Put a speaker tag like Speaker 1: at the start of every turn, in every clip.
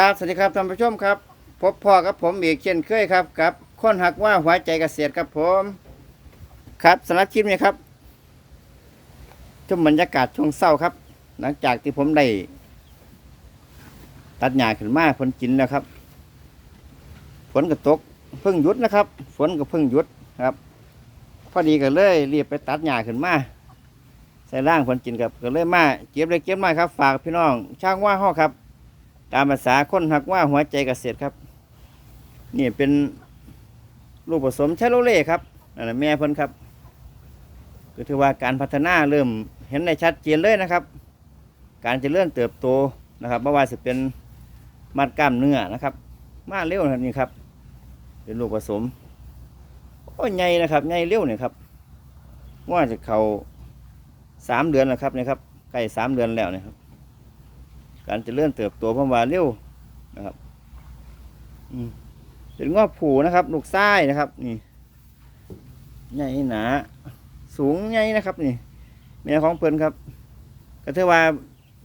Speaker 1: ครับสวัสดีครับท่านผู้ชมครับพบพ่อกับผมอีกเช่นเคยครับกับคนหักว่าหัวใจเกษตรครับผม ครับสำหรับคลิปนี้ครับชมบรรยากาศช่วงเศร้าครับ หลังจากที่ผมได้ตัดหญ้าขึ้นมาฝนกินแล้วครับฝนก็ตกเพิ่งหยุดนะครับฝนก็เพิ่งหยุดครับพอดีก็เลยรีบไปตัดหญ้าขึ้นมาใส่ร่างฝนกินกับก็เลยมาเก็บเลยเก็บมาครับ ฝากพี่น้องช่างว่าห้อครับ ตามภาษาคนหักว่าหัวใจเกษตรครับ นี่เป็นลูกผสมชาโลเล่ครับนั่นแหละแม่เพิ่นครับ ก็ถือว่าการพัฒนาเริ่มเห็นได้ชัดเจนเลยนะครับ การเจะเลื่อนเติบโตนะครับไม่ว่าจะเป็นมัดกล้ามเนื้อนะครับ มาเร็วนะนี่ครับ เป็นลูกผสมโอ้ใหญ่นะครับใหญ่เร็วเนี่ยครับว่าจะเขาสามเดือนแล้วครับเนี่ยครับใกล้สามเดือนแล้วเนี่ยครับ การจะเลื่อนเติบโตเพราะว่าเร็วนะครับเป็นงอกผูนะครับลูกไส้นะครับ นี่ใหญ่หนา สูงใหญ่นะครับนี่แม่ของเพิ่นครับก็ถือว่า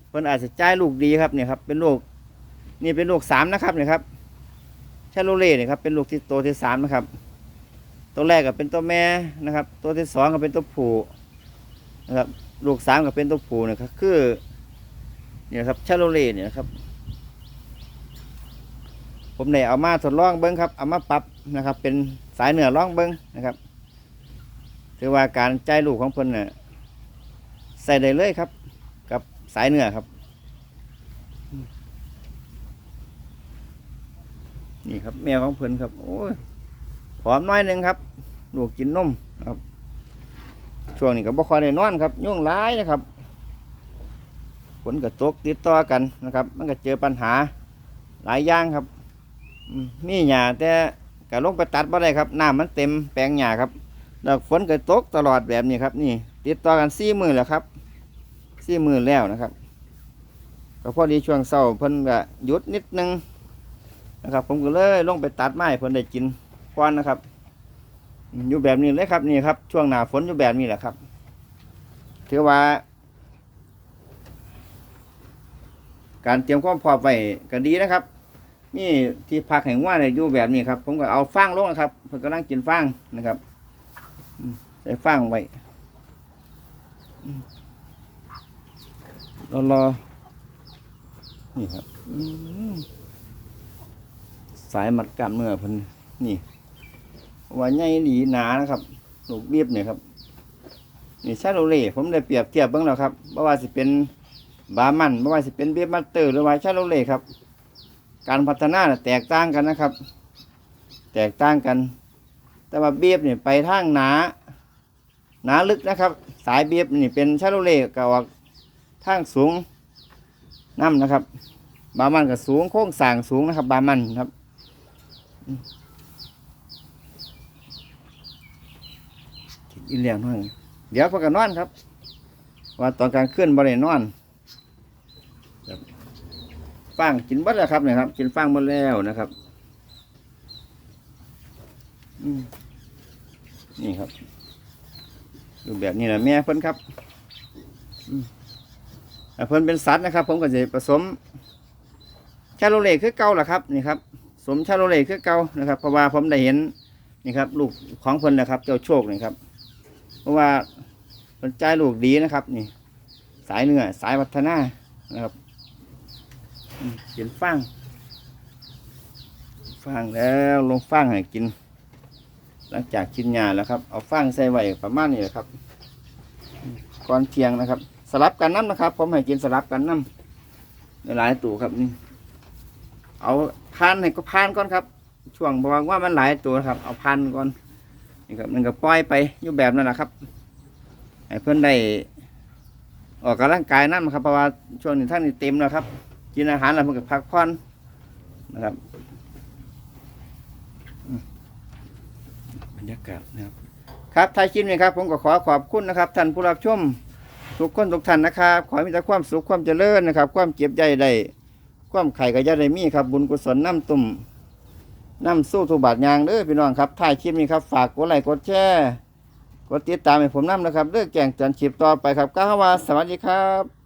Speaker 1: เพิ่นอาจจะจ่ายลูกดีครับเนี่ยครับเป็นลูกนี่เป็นลูกสามนะครับเนี่ยครับชาโลเล่เนี่ยครับเป็นลูกที่โตที่สามนะครับ ตัวแรกก็เป็นตัวแม่นะครับ ตัวที่สองก็เป็นตัวผู้นะครับ ลูกสามก็เป็นตัวผู้นะครับคือ เนี่ยครับชาโลเล่เนี่ยครับ ผมเนี่ยเอามาทดลองเบิ้งครับเอามาปรับนะครับ เป็นสายเหนือลองเบิ้งนะครับ ถือว่าการใจลูกของเพิ่นเนี่ยใส่ได้เลยครับ กับสายเหนือครับ นี่ครับ แมวของเพิ่นครับ โอ้ยผอมน้อยหนึ่งครับลูกกินนมครับช่วงนี้ก็บ่ค่อยได้นอนครับยุ่งร้ายนะครับ นก็ตกติดต่อกันนะครับ มันก็เจอปัญหาหลายอย่างครับมีหญ้าแต่ก็ลงไปตัดบ่ได้ครับน้ำมันเต็มแปลงหญ้าครับแล้วฝนก็ตกตลอดแบบนี้ครับ นี่ ติดต่อกันสี่มือแล้วครับสี่มือแล้วนะครับก็พอดีช่วงเศร้าเพิ่นก็หยุดนิดนึงนะครับ ผมก็เลยลงไปตัดไม้เพิ่นได้กินก่อนนะครับอืมอยู่แบบนี้เลยครับนี่ครับ ช่วงหน้าฝนอยู่แบบนี้แหละครับ ถือว่า การเตรียมความพร้อมไว้ก็ดีนะครับ นี่ที่พักแห่งว่าเนี่ยอยู่แบบนี้ครับ ผมก็เอาฟางลงนะครับเพิ่นกำลังกินฟางนะครับใส่ฟางไว้รอรอนี่ครับสายมัดกล้ามเนื้อเพิ่นนี่ว่าใหญ่ดีหนานะครับลูกเบียบเนี่ยครับนี่ชาโลเล่ผมได้เปรียบเทียบเบ้างแล้วครับเพราะว่าสิเป็น บามันไม่ว่าสิเป็นเบียบัตเตอร์หรือว่าชาโลเล่ครับ การพัฒนาแตกต่างกันนะครับ แตกต่างกัน แต่ว่าเบียบเนี่ยไปทางหนาหนาลึกนะครับ สายเบียบนี่เป็นชาโลเล่ก็ออกทางสูงน้ำนะครับ บามันก็สูงโค้งสางสูงนะครับ บามันครับอินเลียงหน่อยเดี๋ยวพอกันนอนครับ ว่าตอนกลางคืนบริเนอน ฟางกินหมดแล้วครับเนี่ยครับ กินฟางหมดแล้วนะครับนี่ครับ ดูแบบนี้แหละแม่เพิ่นครับอเพิ่นเป็นสัตว์นะครับ ผมก็จะผสมชาโลเล่คือเก่าแหละครับนี่ครับ สมชาโลเล่คือเก่านะครับ เพราะว่าผมได้เห็นนี่ครับ ลูกของเพิ่นนะครับ เจ้าโชคนี่ครับ เพราะว่าเพิ่นใจลูกดีนะครับ นี่ สายเนื้อสายวัฒนานะครับ อืมกินฟางฟางแล้วลงฟางให้กิน หลังจากกินยาแล้วครับ เอาฟางใส่ไว้ประมาณนี้แหละครับก่อนเทียงนะครับ สลับกันน้ำนะครับ ผมให้กินสลับกันน้ำหลายตัวครับนี่เอาพันให้ก็พันก่อนครับ ช่วงบอกว่ามันหลายตัวครับ เอาพันก่อนนี่ครับมันก็ปล่อยไปอยู่แบบนั้นแหละครับให้เพื่อนได้ออกกำลังกายนั่นครับเพราะว่าช่วงนี้ท่านนี่เต็มแล้วครับ กินอาหารแล้วมันก็พักผ่อนนะครับอืมบรรยากาศนะครับ ครับท้ายคลิปนี้ครับ ผมก็ขอขอบคุณนะครับ ท่านผู้รับชมทุกคนทุกท่านนะครับ ขอให้มีแต่ความสุขความเจริญนะครับ ความเจ็บใหญ่ได้ความไข่ก็จะได้มีครับ บุญกุศลน้ำตุ่มน้ำสู้ทุกบาทยางเด้อพี่น้องครับท้ายคลิปนี้ครับ ฝากกดไลค์กดแชร์กดติดตามให้ผมนำนะครับเลือกแจ้งเตือนคลิปต่อไปครับก้าวาสวัสดีครับ